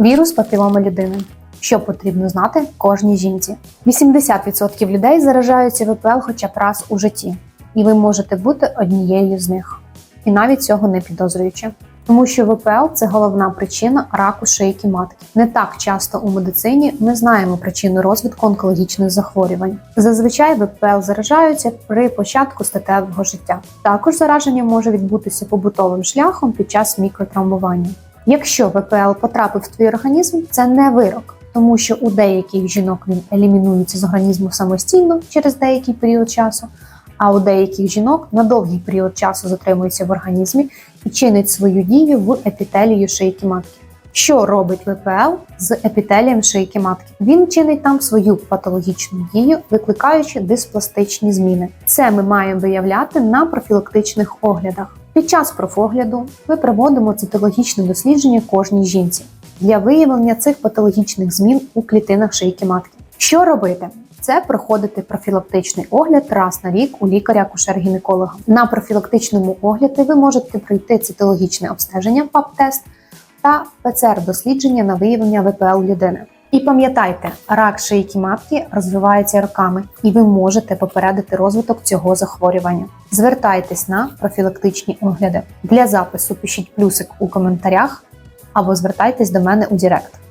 Вірус папіломи людини. Що потрібно знати кожній жінці? 80% людей заражаються ВПЛ хоча б раз у житті, і ви можете бути однією з них, і навіть цього не підозрюючи. Тому що ВПЛ це головна причина раку шийки матки. Не так часто у медицині ми знаємо причину розвитку онкологічних захворювань. Зазвичай ВПЛ заражаються при початку статевого життя. Також зараження може відбутися побутовим шляхом під час мікротравмування. Якщо ВПЛ потрапив в твій організм, це не вирок, тому що у деяких жінок він елімінується з організму самостійно через деякий період часу, а у деяких жінок на довгий період часу затримується в організмі і чинить свою дію в епітелію шийки матки. Що робить ВПЛ з епітелієм шийки матки? Він чинить там свою патологічну дію, викликаючи диспластичні зміни. Це ми маємо виявляти на профілактичних оглядах. Під час профогляду ми проводимо цитологічне дослідження кожній жінці для виявлення цих патологічних змін у клітинах шийки матки. Що робити? Це проходити профілактичний огляд раз на рік у лікаря-акушер-гінеколога. На профілактичному огляді ви можете пройти цитологічне обстеження ПАП-тест та ПЦР-дослідження на виявлення ВПЛ людини. І пам'ятайте, рак шийки матки розвивається роками, і ви можете попередити розвиток цього захворювання. Звертайтесь на профілактичні огляди. Для запису пишіть плюсик у коментарях або звертайтесь до мене у Директ.